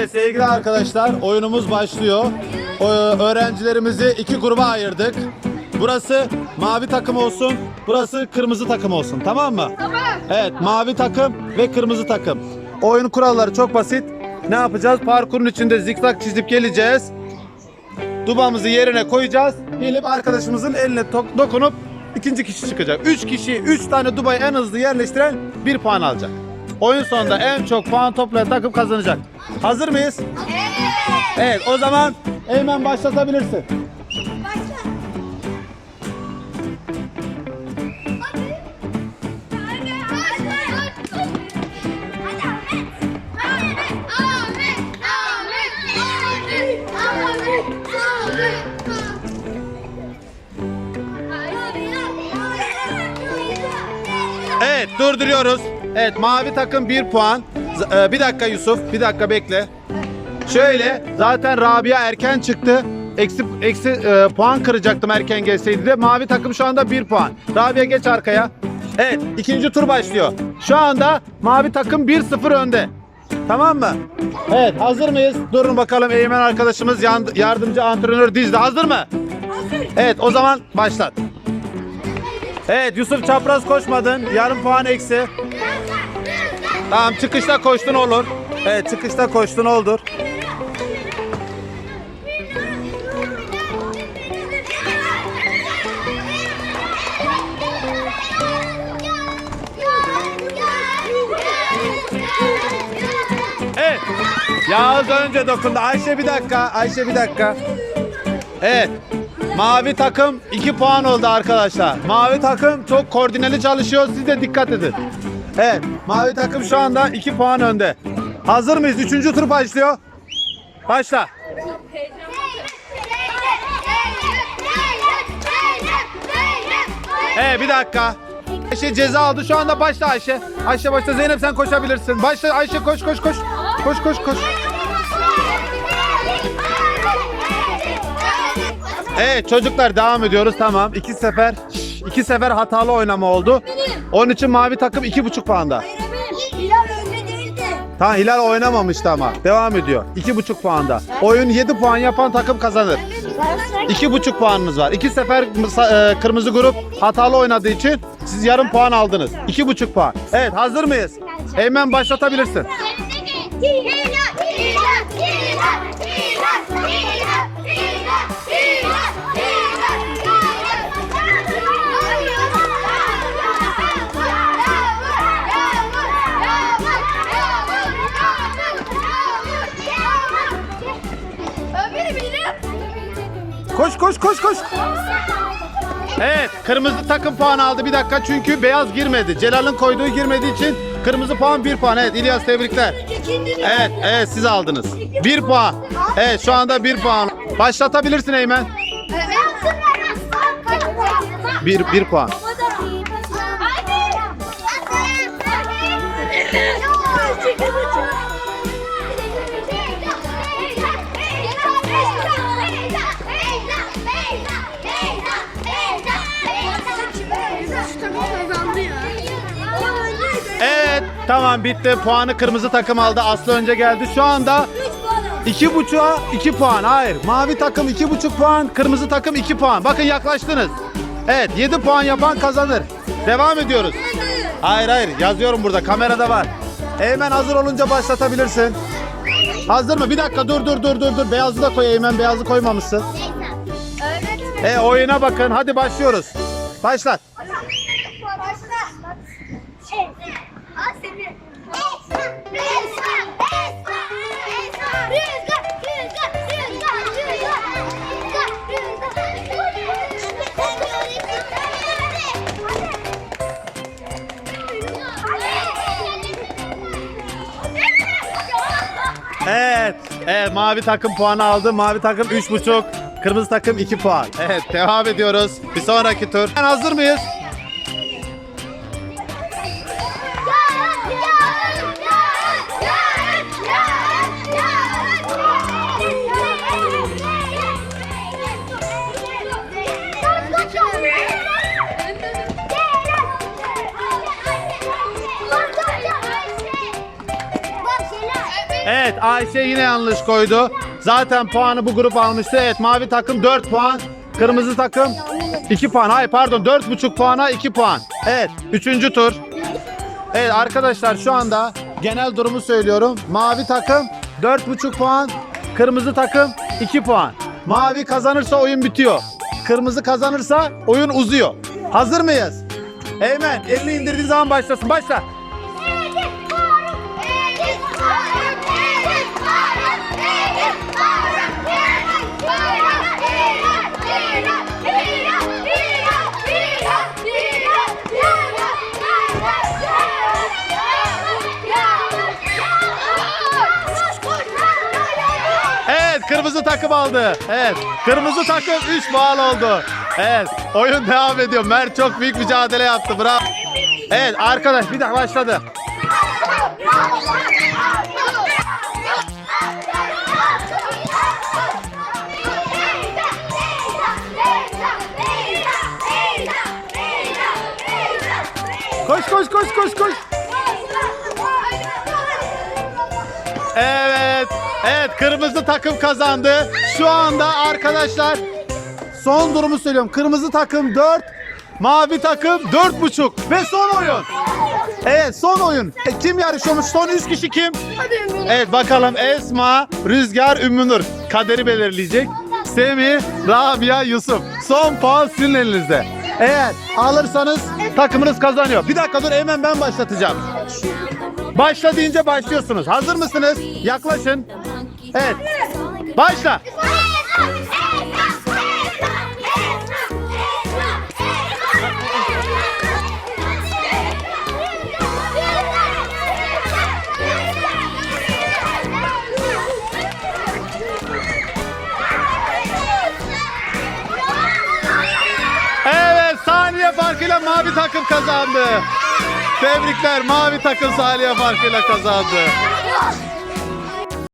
Evet sevgili arkadaşlar oyunumuz başlıyor. O, öğrencilerimizi iki gruba ayırdık. Burası mavi takım olsun, burası kırmızı takım olsun tamam mı? Tamam. Evet mavi takım ve kırmızı takım. Oyun kuralları çok basit. Ne yapacağız? Parkurun içinde zikzak çizip geleceğiz. Dubamızı yerine koyacağız. Gelip arkadaşımızın eline dokunup ikinci kişi çıkacak. Üç kişi, üç tane dubayı en hızlı yerleştiren bir puan alacak. Oyun sonunda en çok puan toplayan takım kazanacak. Hazır mıyız? Evet o zaman hemen başlatabilirsin. Evet durduruyoruz. Evet mavi takım bir puan. Z- e, bir dakika Yusuf bir dakika bekle. Şöyle zaten Rabia erken çıktı. Eksi, eksi e, puan kıracaktım erken gelseydi de. Mavi takım şu anda bir puan. Rabia geç arkaya. Evet ikinci tur başlıyor. Şu anda mavi takım 1-0 önde. Tamam mı? Evet hazır mıyız? Durun bakalım Eymen arkadaşımız yan- yardımcı antrenör dizdi. Hazır mı? Evet o zaman başlat. Evet Yusuf çapraz koşmadın. Yarım puan eksi. Tamam çıkışta koştun olur. Evet çıkışta koştun olur. Evet. Yağız önce dokundu. Ayşe bir dakika. Ayşe bir dakika. Evet. Mavi takım 2 puan oldu arkadaşlar. Mavi takım çok koordineli çalışıyor. Siz de dikkat edin. Evet. Mavi takım şu anda 2 puan önde. Hazır mıyız? Üçüncü tur başlıyor. Başla. Evet bir dakika. Ayşe ceza aldı. Şu anda başla Ayşe. Ayşe başla. Zeynep sen koşabilirsin. Başla Ayşe koş koş koş. Koş koş koş. Evet çocuklar devam ediyoruz. Tamam. İki sefer iki sefer hatalı oynama oldu. Onun için mavi takım iki buçuk puanda. Hilal önde değildi. Tamam Hilal oynamamıştı ama. Devam ediyor. İki buçuk puanda. Oyun yedi puan yapan takım kazanır. İki buçuk puanınız var. İki sefer e, kırmızı grup hatalı oynadığı için siz yarım puan aldınız. İki buçuk puan. Evet hazır mıyız? Hemen başlatabilirsin. Öbürü Koş koş koş koş. Evet kırmızı takım puan aldı bir dakika çünkü beyaz girmedi. Celal'ın koyduğu girmediği için kırmızı puan bir puan. Evet İlyas tebrikler. Evet evet siz aldınız. Bir puan. Evet şu anda bir puan. Başlatabilirsin Eymen. Bir, bir puan. Tamam bitti. Puanı kırmızı takım aldı. Aslı önce geldi. Şu anda iki buçuğa iki puan. Hayır. Mavi takım iki buçuk puan. Kırmızı takım iki puan. Bakın yaklaştınız. Evet yedi puan yapan kazanır. Devam ediyoruz. Hayır hayır yazıyorum burada kamerada var. Eymen hazır olunca başlatabilirsin. Hazır mı? Bir dakika dur dur dur dur dur. Beyazı da koy Eymen. Beyazı koymamışsın. E oyuna bakın. Hadi başlıyoruz. Başlat. Evet. Evet mavi takım puanı aldı. Mavi takım üç buçuk. Kırmızı takım 2 puan. Evet devam ediyoruz. Bir sonraki tur. Hazır mıyız? Evet Ayşe yine yanlış koydu. Zaten puanı bu grup almıştı. Evet mavi takım 4 puan. Kırmızı takım 2 puan. Hayır pardon 4,5 puana 2 puan. Evet 3. tur. Evet arkadaşlar şu anda genel durumu söylüyorum. Mavi takım 4,5 puan. Kırmızı takım 2 puan. Mavi kazanırsa oyun bitiyor. Kırmızı kazanırsa oyun uzuyor. Hazır mıyız? Eymen elini indirdiğin zaman başlasın. Başla. Takım aldı. Evet kırmızı takım 3 puan oldu. Evet oyun devam ediyor. Mert çok büyük mücadele yaptı. Bravo. Evet arkadaş bir daha başladı. Koş koş koş koş koş. Evet. Evet kırmızı takım kazandı. Şu anda arkadaşlar son durumu söylüyorum. Kırmızı takım 4, mavi takım 4,5 ve son oyun. Evet son oyun. E, kim yarışıyormuş? Son 3 kişi kim? Evet bakalım Esma, Rüzgar, Ümmünur kaderi belirleyecek. Semih, Rabia, Yusuf. Son puan sizin elinizde. Eğer alırsanız takımınız kazanıyor. Bir dakika dur hemen ben başlatacağım. Başla deyince başlıyorsunuz. Hazır mısınız? Yaklaşın. Evet. Başla. Evet saniye farkıyla mavi takım kazandı. Tebrikler mavi takım saniye farkıyla kazandı.